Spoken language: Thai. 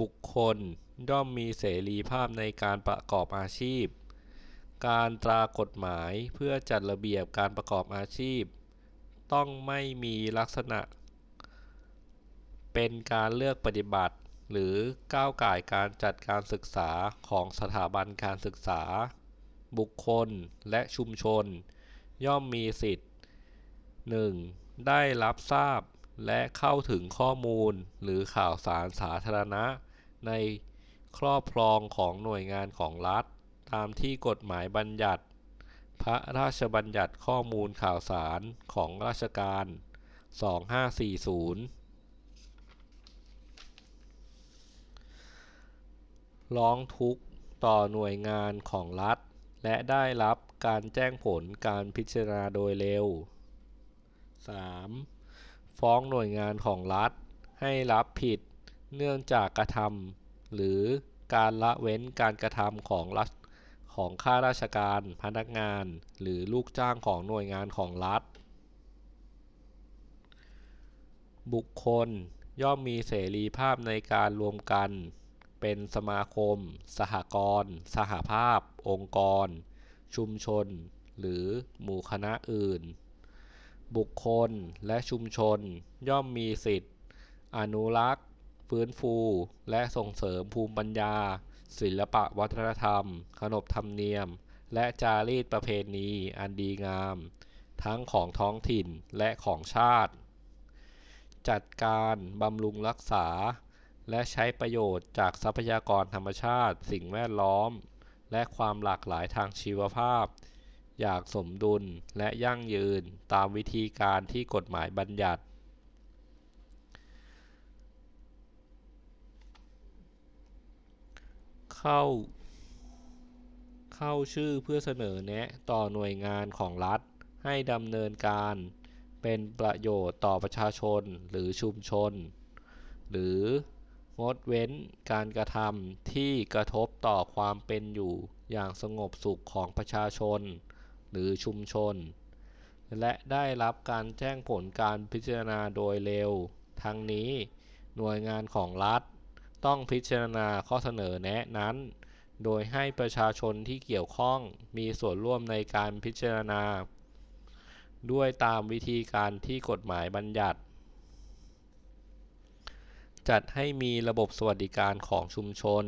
บุคคลย่อมมีเสรีภาพในการประกอบอาชีพ การตรากฎหมายเพื่อจัดระเบียบการประกอบอาชีพ ต้องไม่มีลักษณะ เป็นการเลือกปฏิบัติ หรือก้าวไก่การจัดการศึกษาของสถาบันการศึกษา บุคคลและชุมชน ย่อมมีสิทธิ์ 1. ได้รับทราบ และเข้าถึงข้อมูลหรือข่าวสารสาธารณะ ในครอบครองของหน่วยงานของรัฐ ตามที่กฎหมายบัญญัติ พระราชบัญญัติข้อมูลข่าวสารของราชการ 2540ร้องทุกข์ต่อหน่วยงานของรัฐ และได้รับการแจ้งผลการพิจารณาโดยเร็ว 3. ฟ้องหน่วยงานของรัฐให้รับผิดเนื่องจากกระทำหรือการละเว้นการกระทำของรัฐของข้าราชการ พนักงาน หรือลูกจ้างของหน่วยงานของรัฐ บุคคลย่อมมีเสรีภาพในการรวมกัน เป็นสมาคม สหกรณ์สหภาพ องค์กร ชุมชน หรือหมู่คณะอื่น บุคคลและชุมชน ย่อมมีสิทธิอนุรักษ์ ฟื้นฟู และส่งเสริมภูมิปัญญา ศิลปวัฒนธรรม ขนบธรรมเนียม และจารีตประเพณีอันดีงาม ทั้งของท้องถิ่นและของชาติ จัดการบำรุงรักษา และใช้ประโยชน์จากทรัพยากรธรรมชาติ สิ่งแวดล้อม และความหลากหลายทางชีวภาพ อยางสมดุลและยั่งยืนตามวิธีการที่กฎหมายบัญญัติ เข้า เข้าชื่อเพื่อเสนอแนะต่อหน่วยงานของรัฐ ให้ดำเนินการเป็นประโยชน์ต่อประชาชนหรือชุมชน หรืองดเว้นการกระทำที่กระทบต่อความเป็นอยู่อย่างสงบสุขของประชาชน หรือชุมชน และได้รับการแจ้งผลการพิจารณาโดยเร็ว ทั้งนี้หน่วยงานของรัฐ ต้องพิจารณาข้อเสนอแนะนั้น โดยให้ประชาชนที่เกี่ยวข้องมีส่วนร่วมในการพิจารณา ด้วยตามวิธีการที่กฎหมายบัญญัติ จัดให้มีระบบสวัสดิการของชุมชน